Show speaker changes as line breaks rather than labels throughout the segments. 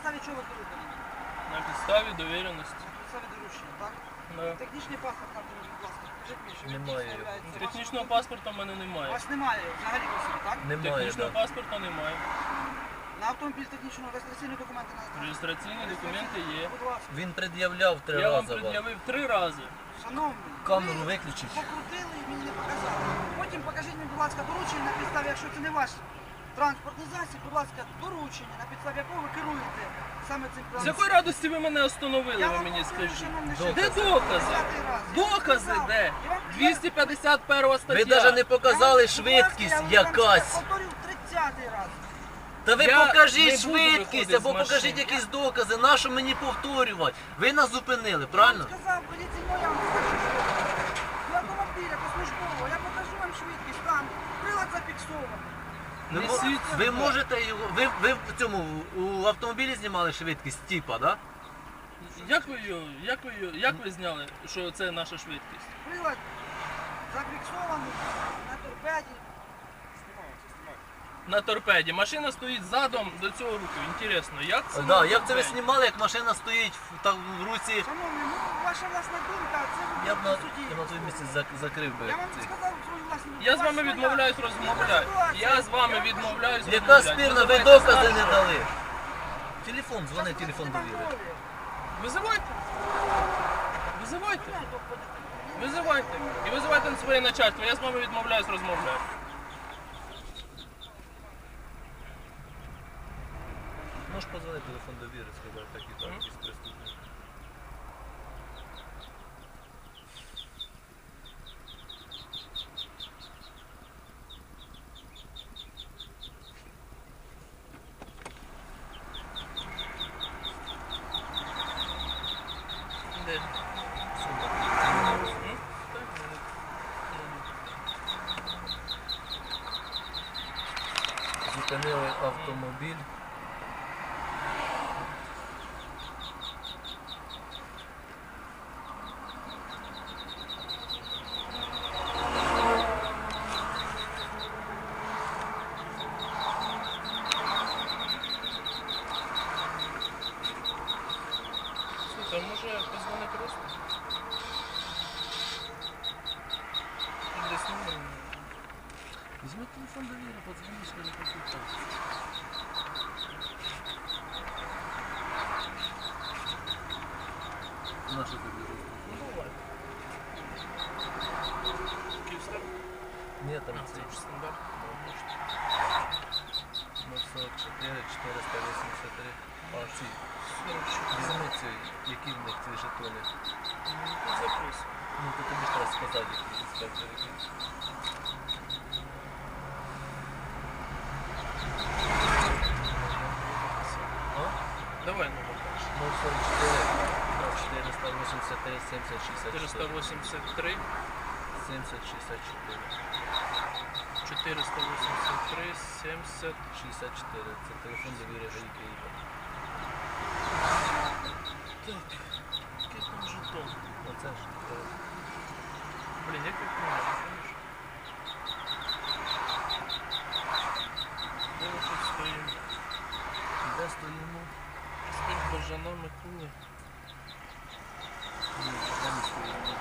підставі чого ви керуєте?
На підставі довіреності.
На підставі доручення, так?
Да.
Технічний паспорт нам, будь ласка, покажіть мені, що він
Немає
дійсно
його.
являється
Технічного паспорта в мене
У
немає.
вас немає взагалі осіб, так?
Немає,
Технічного
так.
паспорта немає.
На автомобіль технічного реєстраційні документи на
Реєстраційні документи є.
Будь ласка.
Він пред'являв три
Я вам
рази вам.
пред'явив три рази.
Шановний,
Камеру
ви
виключіть.
покрутили і мені не показали. Потім покажіть мені, будь ласка, доручення на підставі, якщо це не ваш транспортний засіб, будь ласка, доручення, на підставі якого ви керуєте саме цим
З
транспортом.
якої радості ви мене остановили, ви мені скажіть? Де докази? Докази де?
Я вам-
251 стаття.
Ви навіть не показали швидкість
ласка, я
якась.
повторюю 30-й раз.
Та ви
Я
покажіть
буду
швидкість
виходити
або
з машини.
покажіть якісь докази. Нащо мені повторювати? Ви нас зупинили, правильно?
Я сказав, поліція моя що автомобіля, по службово, я покажу вам швидкість, там прилад зафіксований.
Ви, мо-
Несіть
ви можете його. Ви, ви в цьому у автомобілі знімали швидкість типа, да?
Як ви, його- як, ви, його- як ви зняли, що це наша швидкість?
Прилад зафіксований на торпеді.
На торпеді. Машина стоїть задом до цього руху. Інтересно, як це?
Да,
на
як це ви
торпеді?
знімали, як машина стоїть в, та, в руці.
Шановний, ну ваша власна думка, це ви
Я б на,
будете в суді.
я на твоєму місці зак- закрив би.
Я вам
цей.
сказав.
Я з вами відмовляюсь розмовляти. Я з вами відмовляюсь
Яка спірна, ви докази не дали. Телефон, дзвони телефон довіри.
Визивайте. Визивайте. Визивайте. І визивайте на своє начальство. Я з вами відмовляюсь розмовляти.
Можеш позвонити телефон довіри, сказати так і так, із преступник.
Де?
Сума.
М? Так,
Зупинили автомобіль.
Слухай, може позвони просто? Тут Десь номер.
Візьми телефон довіри, подзвони, що не консультацію. Наша довіра.
Ну давай. Київстар?
Ні, там
А,
це
це ж стандарт. Ну, може.
044, 483. А, ці.
44.
Візьми ці, які в них ці жетони.
Ну, Тут запрос.
Ну, то тобі ж треба сказати, які інспектор який. А?
Давай номер дальше.
044, 483, 70, 64.
483
70, 64.
483 70
64. Це телефон довіри Києва.
Так, який там жетон?
Оце ж.
Блін, як їх немає, знаєш? Де ми тут стоїмо?
Де стоїмо?
Спить Бажана Микули.
Ні, де ми стоїмо?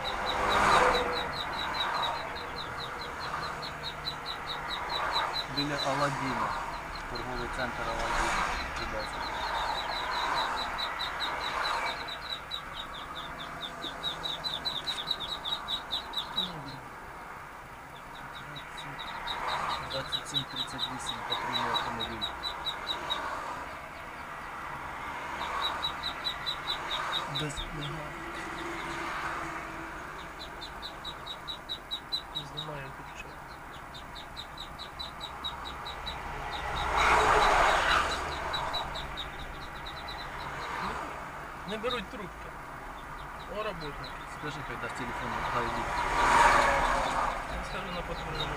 Біля Аладдіна. Торговий центр Аладдін.
Не. О, работа.
Скажи, когда в телефон гайди.
Я скажу на патрульному.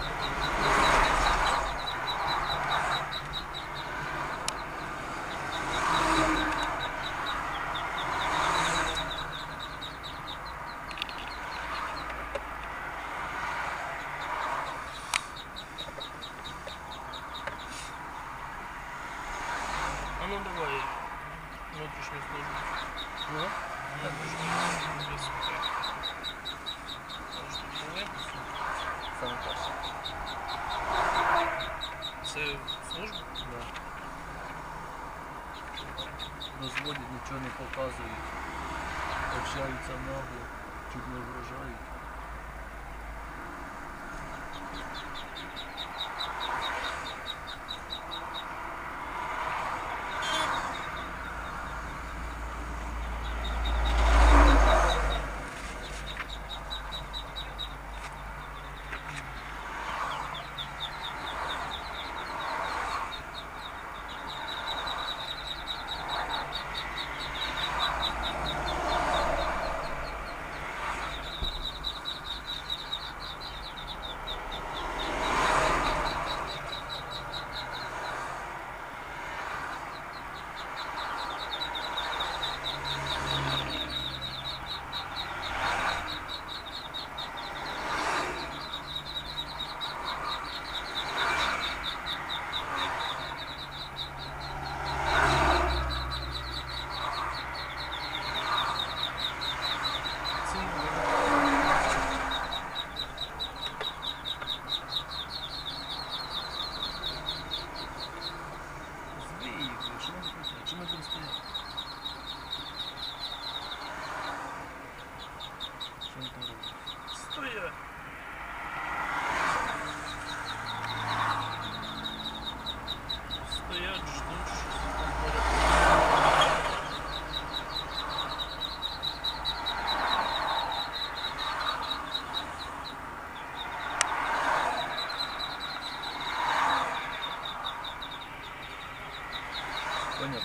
Саме перше.
Це служба?
Да. Розводять, нічого не показують. Общаються нагло, чуть не вражають. Збий їх, блін, що вони хочуть? Що ми будемо стояти? Що вони там роблять?
Стоять. Стоять, ждуть, що там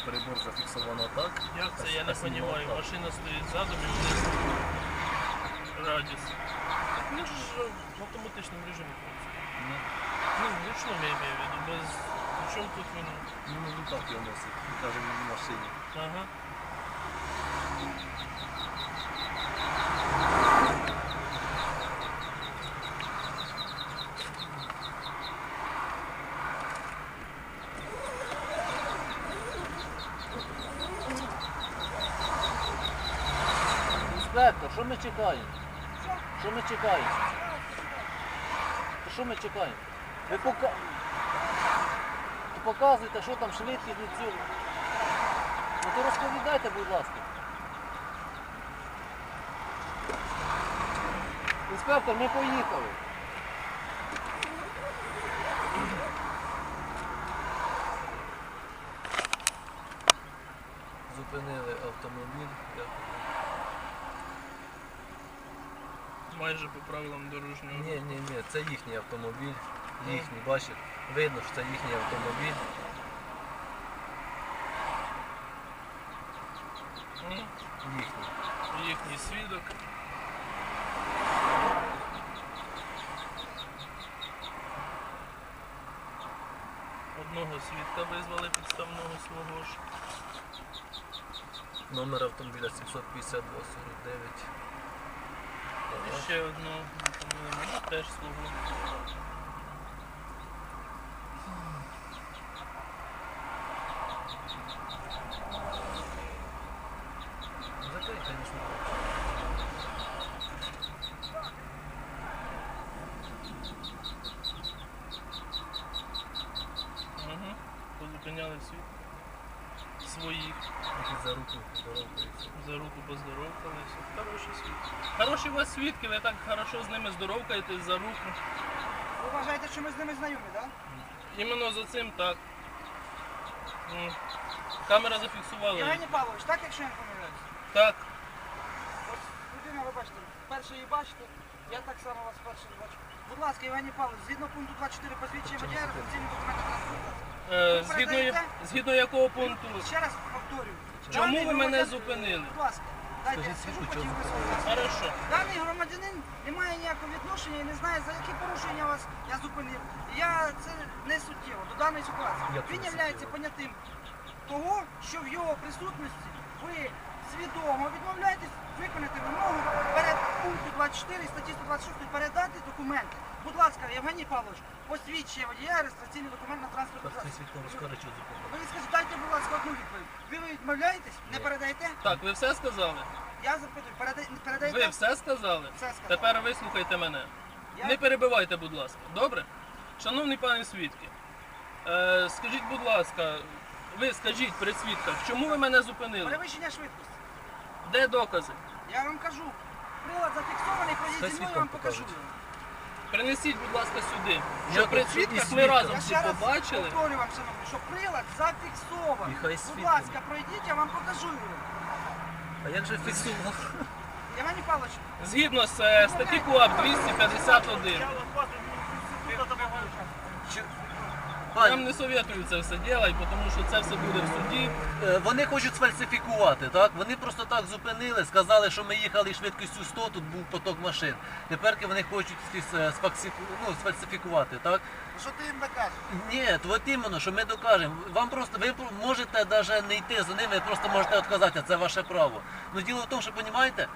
перебор зафіксовано так.
Як це? Я не розумію. Машина стоїть задом і вниз. Радіс. Так він ж в автоматичному режимі працює.
Ну,
Ну, в ручному я маю в виду, без... При чому тут він?
Ну, ну так його носить. Каже, він в машині.
Ага.
Інспектор, що ми чекаємо?
Що?
Ми чекаємо? Що ми чекаємо? Ви пока... То показуйте, що там швидкість не цю. Ну то розповідайте, будь ласка. Інспектор, ми поїхали. Зупинили автомобіль.
Майже по правилам дорожнього
Ні,
руху.
ні, ні, це їхній автомобіль. Їхній, бачиш, видно, що це їхній автомобіль.
М?
Їхній.
Їхній свідок. Одного свідка визвали підставного свого ж.
Номер автомобіля 752 49.
І ще одного, по-моєму, теж свого.
Закрий, звісно.
Угу. Позупиняли всіх. Своїх.
За руку здоровкаються.
За руку поздоровкалися. Хороші свідки. Хороші у вас свідки, ви так хорошо з ними здоровкаєтесь за руку.
Ви вважаєте, що ми з ними знайомі, так?
Іменно за цим так. М. Камера зафіксувала. їх.
Євгеній Павлович, так якщо я не помиляюсь?
Так.
От людина, ви бачите, перше її бачите, я так само вас перше бачу. Будь ласка, Євгеній Павлович, згідно пункту 24 посвідчення водія реєстраційний документ транспорту.
Е,
Ви
згідно, згідно якого пункту?
Ще раз повторюю.
Чому
Даний
ви мене зупинили?
Будь ласка, дайте я
Скажіть
скажу, потім ви скажете.
Хорошо.
Даний громадянин не має ніякого відношення і не знає, за які порушення вас я зупинив. Я це не суттєво до даної ситуації. Він є понятим того, що в його присутності ви свідомо відмовляєтесь виконати вимогу перед пункту 24 статті 126 передати документи Будь ласка, Євгеній Павлович, посвідчує водія реєстраційний документ на транспортний засіб. Ви скажіть, дайте, будь ласка, одну відповідь. Ви відмовляєтесь? Не передаєте?
Так, ви все сказали?
Я запитую, передай- не передаєте?
Ви все сказали?
Все сказав.
Тепер вислухайте мене.
Я-
Не перебивайте, будь ласка. Добре? Шановний пане свідки, е, скажіть, будь ласка, ви скажіть при свідках, чому ви мене зупинили?
Перевищення швидкості.
Де докази?
Я вам кажу, прилад зафіксований, ходіть зі мною, я вам покажу.
Принесіть, будь ласка, сюди. Щоб при свідках ми разом
Я
всі
ще раз
побачили.
вам, шановні, що прилад зафіксований. Будь
свідки.
ласка, пройдіть, я вам покажу його.
А як же фіксував?
Євгеній Павлович,
Згідно з е, статті КУАП 251.
Пані,
Нам не советую це все робити, тому що це все буде в суді.
Е, Вони хочуть сфальсифікувати, так? Вони просто так зупинили, сказали, що ми їхали швидкістю 100, тут був поток машин. Тепер вони хочуть ну, сфальсифікувати, так?
що ти їм докажеш?
Ні, то от іменно, що ми докажемо. Вам просто ви можете навіть не йти за ними, ви просто можете відказати, це ваше право. Ну діло в тому, що розумієте,